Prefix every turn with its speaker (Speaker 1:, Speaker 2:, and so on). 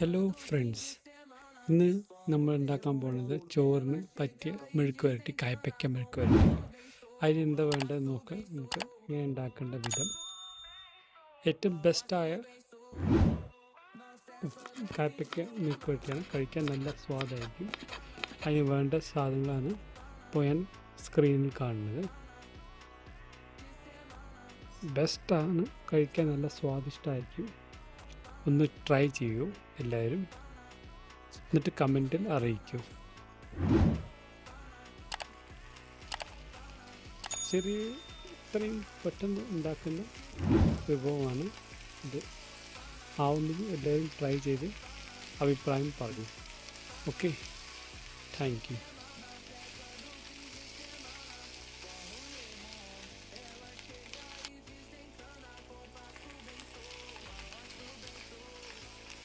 Speaker 1: Hello friends ഇന്ന് നമ്മൾ ഉണ്ടാക്കാൻ പോകുന്നത് ചോറിന് പറ്റിയ മെഴുക്ക് വരട്ടി കായ്പയ്ക്ക മെഴുക്ക് വരട്ടി. അതിന് എന്താ വേണ്ടത് നോക്ക്. നമുക്ക് ഇങ്ങനെ ഉണ്ടാക്കേണ്ട വിധം. ഏറ്റവും ബെസ്റ്റായ കായ്പയ്ക്ക മെഴുക്ക് വരട്ടിയാണ്. കഴിക്കാൻ നല്ല സ്വാദായിരിക്കും. അതിന് വേണ്ട സാധനങ്ങളാണ് ഇപ്പോൾ ഞാൻ സ്ക്രീനിൽ കാണുന്നത്. ബെസ്റ്റാണ് കഴിക്കാൻ നല്ല സ്വാദിഷ്ടമായിരിക്കും. ഒന്ന് ട്രൈ ചെയ്യൂ എല്ലാവരും. എന്നിട്ട് കമന്റിൽ അറിയിക്കൂ. ചെറിയ ഇത്രയും പെട്ടെന്ന് ഉണ്ടാക്കുന്ന വിഭവമാണ് ഇത്. ആവുന്നത് എല്ലാവരും ട്രൈ ചെയ്ത് അഭിപ്രായം പറയൂ. Okay thank you